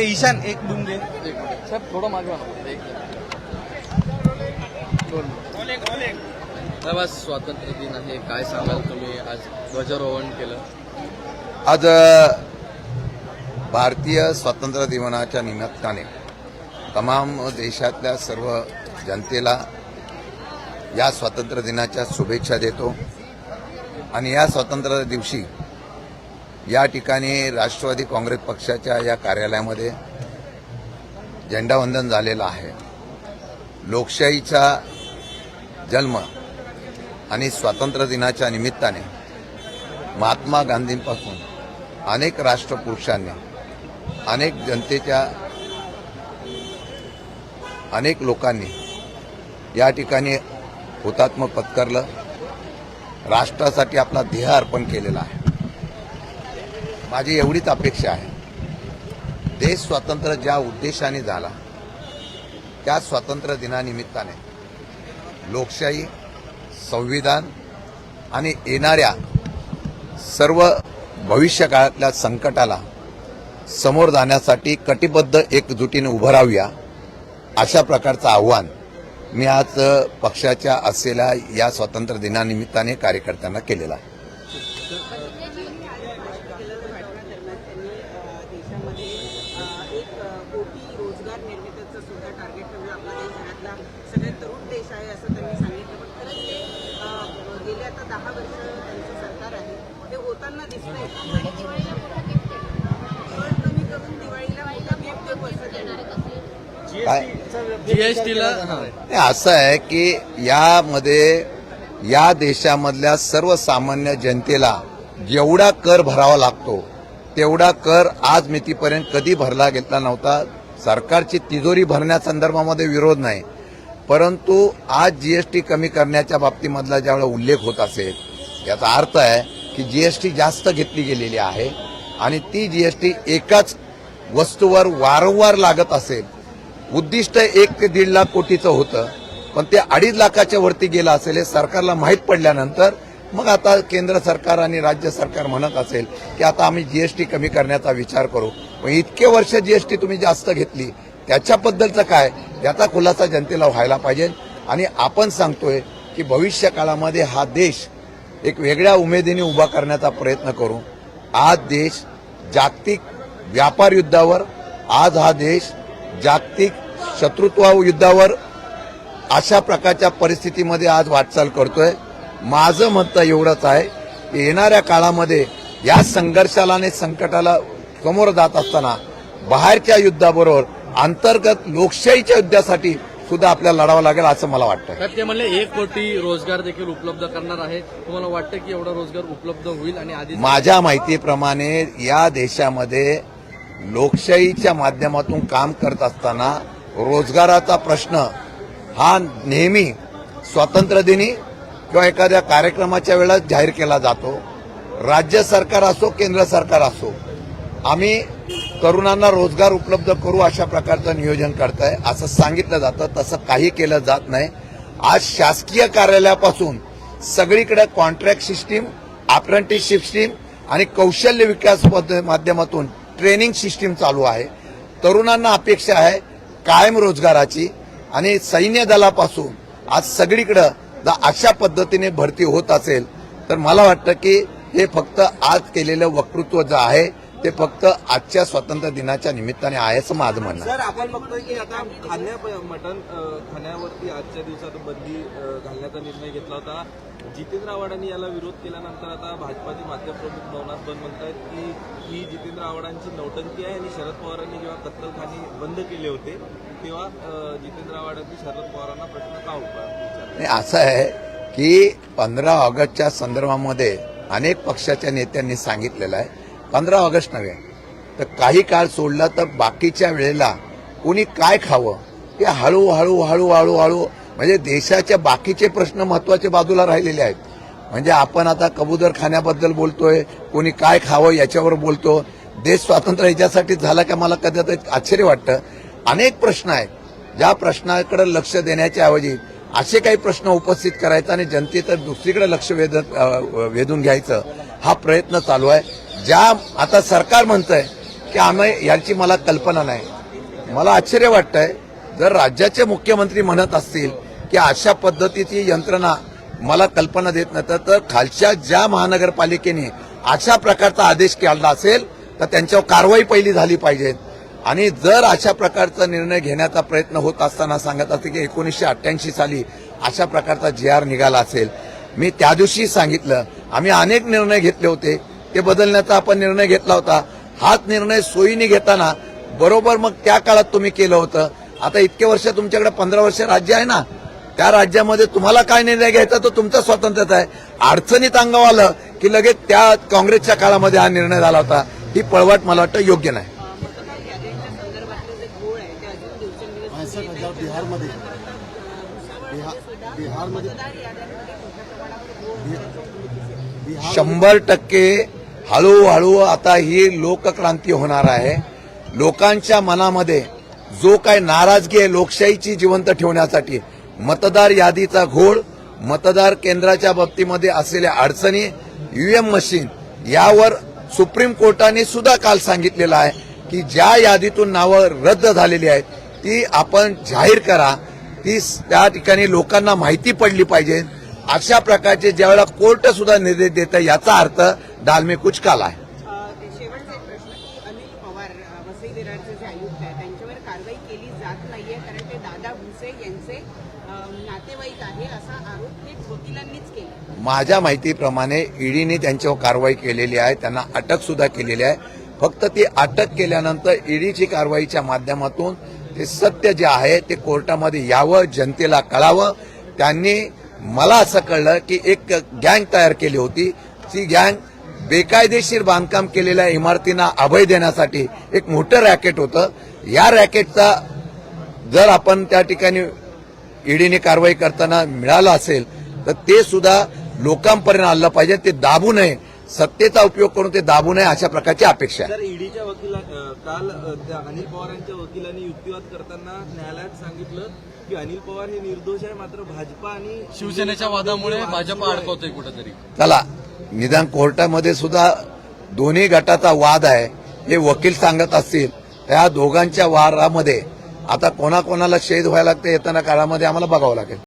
हे ईशान एक बुम दे एक मिनिट साहेब थोडं मागे. एक. दोन. साहेब आज स्वातंत्र्य दिन आहे काय सांगाल तुम्ही आज ध्वजारोहण केलं आज भारतीय स्वातंत्र्य दिवसाच्या निमित्ताने तमाम देशातल्या सर्व जनतेला या स्वातंत्र्य दिनाच्या शुभेच्छा देतो आणि या स्वातंत्र्य दिवशी या ठिकाणी राष्ट्रवादी काँग्रेस पक्षाच्या या कार्यालयामध्ये झेंडावंदन झालेलं आहे. लोकशाहीचा जन्म आणि स्वातंत्र्य दिनाच्या निमित्ताने महात्मा गांधींपासून अनेक राष्ट्रपुरुषांनी अनेक जनतेच्या अनेक लोकांनी या ठिकाणी हुतात्म पत्करलं. राष्ट्रासाठी आपला देह अर्पण केलेला आहे. माझी एवढीच अपेक्षा आहे. देश स्वातंत्र्य ज्या उद्देशाने झाला त्या स्वातंत्र्य दिनानिमित्ताने लोकशाही संविधान आणि येणाऱ्या सर्व भविष्यकाळातल्या संकटाला समोर जाण्यासाठी कटिबद्ध एकजुटीने उभं राहूया अशा प्रकारचं आव्हान मी आज पक्षाच्या असलेल्या या स्वातंत्र्य दिनानिमित्ताने कार्यकर्त्यांना केलेला आहे देशामध्ये एक कोटी रोजगार निर्मितीचं सुद्धा टार्गेट ठेवलं आपला देश जगातला सगळ्यात तरुण देश आहे असं त्यांनी सांगितलं. पण खरंच ते गेले आता दहा वर्ष त्यांचं सरकार आहे. ते होताना दिसतंय. आणि दिवाळीला मोठा gift आहे. कर कमी करून दिवाळीला असं त्यांनी काय जीएसटीला नाही, असं आहे की यामध्ये या देशामधल्या सर्वसामान्य जनतेला जेवढा कर भरावा लागतो तेवढा कर आज मितीपर्यंत कधी भरला घेतला नव्हता सरकारची तिजोरी भरण्यासंदर्भामध्ये विरोध नाही. परंतु आज जीएसटी कमी करण्याच्या बाबतीमधला ज्यावेळेला उल्लेख होत असेल याचा अर्थ आहे की जीएसटी जास्त घेतली गेलेली आहे आणि ती जीएसटी एकाच वस्तूवर वारंवार लागत असेल. उद्दिष्ट एक ते दीड लाख कोटीचं होतं पण ते अडीच लाखाच्या वरती गेलं असेल हे सरकारला माहीत पडल्यानंतर मग आता केंद्र सरकार आणि राज्य सरकार म्हणत असेल की आता आम्ही जीएसटी कमी करण्याचा विचार करू. मग इतके वर्ष जीएसटी तुम्ही जास्त घेतली त्याच्याबद्दलचं काय? याचा खुलासा जनतेला व्हायला पाहिजे. आणि आपण सांगतोय की भविष्य काळामध्ये हा देश एक वेगळ्या उमेदीने उभा करण्याचा प्रयत्न करू. आज देश जागतिक व्यापार युद्धावर आज हा देश जागतिक शत्रुत्व युद्धावर अशा प्रकारच्या परिस्थितीमध्ये आज वाटचाल करतोय. माझं म्हणतं एवढंच आहे की येणाऱ्या काळामध्ये या संघर्षाला आणि संकटाला समोर जात असताना बाहेरच्या युद्धाबरोबर अंतर्गत लोकशाहीच्या युद्धासाठी सुद्धा आपल्याला लढावं लागेल असं मला वाटतं ते म्हणले एक कोटी रोजगार देखील उपलब्ध करणार आहे. तुम्हाला वाटतं की एवढा रोजगार उपलब्ध होईल आणि आधी माझ्या माहितीप्रमाणे या देशामध्ये लोकशाहीच्या माध्यमातून काम करत असताना रोजगाराचा प्रश्न हा नेहमी स्वातंत्र्य दिनी किंवा एखाद्या कार्यक्रमाच्या वेळेला जाहीर केला जातो. राज्य सरकार असो केंद्र सरकार असो आम्ही तरुणांना रोजगार उपलब्ध करू अशा प्रकारचं नियोजन करताय. असं सांगितलं जातं तसं काही केलं जात नाही. आज शासकीय कार्यालयापासून सगळीकडे कॉन्ट्रॅक्ट सिस्टीम अप्रेंटिसशिप सिस्टीम आणि कौशल्य विकास माध्यमातून ट्रेनिंग सिस्टीम चालू आहे. तरुणांना अपेक्षा आहे कायम रोजगाराची आणि सैन्य दलापासून आज सगळीकडं जर अशा पद्धतीने भरती होत असेल तर मला वाटतं की हे फक्त आज केलेलं वक्तृत्व जे आहे ते फक्त आजच्या स्वातंत्र्य दिनाच्या निमित्ताने आहे असं माझं म्हणणं. सर आपण बघतोय की आता खाण्या मटण खाण्यावरती आजच्या दिवसात बंदी घालण्याचा निर्णय घेतला होता जितेंद्र आव्हाडांनी याला विरोध केल्यानंतर आता भाजपाचे माध्यमप्रमुख नवनाथ बन म्हणतायत की ही जितेंद्र आव्हाडांची नौटंकी आहे आणि शरद पवारांनी जेव्हा कत्तलखाने बंद केले होते तेव्हा जितेंद्र आव्हाडांनी शरद पवारांना प्रश्न का नाही, असं आहे की पंधरा ऑगस्टच्या संदर्भामध्ये अनेक पक्षाच्या नेत्यांनी सांगितलेलं आहे पंधरा ऑगस्ट नव्हे. तर काही काळ सोडला तर बाकीच्या वेळेला कोणी काय खावं? ते हळूहळू हळूहळू हळू म्हणजे देशाच्या बाकीचे प्रश्न महत्त्वाचे बाजूला राहिलेले आहेत. म्हणजे आपण आता कबूतर खाण्याबद्दल बोलतोय कोणी काय खावं याच्यावर बोलतो. देश स्वातंत्र्य याच्यासाठी झाला का मला कदाचित आश्चर्य वाटतं. अनेक प्रश्न आहेत. ज्या प्रश्नाकडे लक्ष देण्याच्या ऐवजी असे काही प्रश्न उपस्थित करायचा आणि जनतेचं दुसरीकडे लक्ष वेध वेधून घ्यायचं हा प्रयत्न चालू आहे. ज्या आता सरकार म्हणतंय की आम्ही याची मला कल्पना नाही. मला आश्चर्य वाटतंय जर राज्याचे मुख्यमंत्री म्हणत असतील की अशा पद्धतीची यंत्रणा मला कल्पना देत नाही तर खालच्या ज्या महानगरपालिकेने अशा प्रकारचा आदेश केला असेल तर त्यांच्यावर कारवाई पहिली झाली पाहिजे. आणि जर अशा प्रकारचा निर्णय घेण्याचा प्रयत्न होत असताना सांगत असते की एकोणीसशे अठ्ठ्याऐंशी साली अशा प्रकारचा जे आर निघाला असेल. मी त्या दिवशी सांगितलं आम्ही अनेक निर्णय घेतले होते ते बदलण्याचा आपण निर्णय घेतला होता. हाच निर्णय सोयीने घेताना बरोबर मग त्या काळात तुम्ही केलं होतं. आता इतके वर्ष तुमच्याकडे पंधरा वर्ष राज्य आहे ना? त्या राज्यामध्ये तुम्हाला काय निर्णय घ्यायचा तो तुमचा स्वातंत्र्य आहे. अडचणीत अंगावर आलं की लगेच त्या काँग्रेसच्या काळामध्ये हा निर्णय झाला होता. ही पळवाट मला वाटतं योग्य नाही. शंभर टक्के हळूहळू आता ही लोकक्रांती होणार आहे. लोकांच्या मनामध्ये जो काय नाराजगी आहे लोकशाहीची जिवंत ठेवण्यासाठी मतदार यादीचा घोळ मतदार केंद्राच्या बाबतीमध्ये असलेल्या अडचणी ईव्हीएम मशीन यावर सुप्रीम कोर्टाने सुद्धा काल सांगितलेलं आहे की ज्या यादीतून नावं रद्द झालेली आहेत ती आपण जाहीर करा. ती त्या ठिकाणी लोकांना माहिती पडली पाहिजे. अशा प्रकारचे ज्यावेळेला कोर्ट सुद्धा निर्देश देतं याचा अर्थ डालमे कुछ काला केला. माझ्या माहितीप्रमाणे ईडीने त्यांच्यावर कारवाई केलेली आहे त्यांना अटक सुद्धा केलेली आहे. फक्त ती अटक केल्यानंतर ईडीची कारवाईच्या माध्यमातून ते सत्य जे आहे ते कोर्टामध्ये यावं जनतेला कळावं. त्यांनी मला असं कळलं की एक गँग तयार केली होती. ती गँग बेकायदेशीर बांधकाम केलेल्या इमारतींना अभय देण्यासाठी एक मोठं रॅकेट होतं. या रॅकेटचा जर आपण त्या ठिकाणी ईडीने कारवाई करताना मिळालं असेल तर ते सुद्धा लोकांपर्यंत आणलं पाहिजे. ते दाबू नये. सत्तेचा उपयोग करून ते दाबू नये अशा प्रकारची अपेक्षा आहे. ईडीच्या वकिला काल अनिल पवारांच्या वकिलांनी युक्तिवाद करताना न्यायालयात सांगितलं की अनिल पवार हे निर्दोष आहे मात्र भाजपा आणि शिवसेनेच्या वादामुळे भाजप अडकवतोय कुठेतरी. चला निदान कोर्टामध्ये सुद्धा दोन्ही गटाचा वाद आहे. हे वकील सांगत असतील. त्या दोघांच्या वारामध्ये आता कोणाकोणाला शेद व्हायला लागते येताना काळामध्ये आम्हाला बघावं लागेल.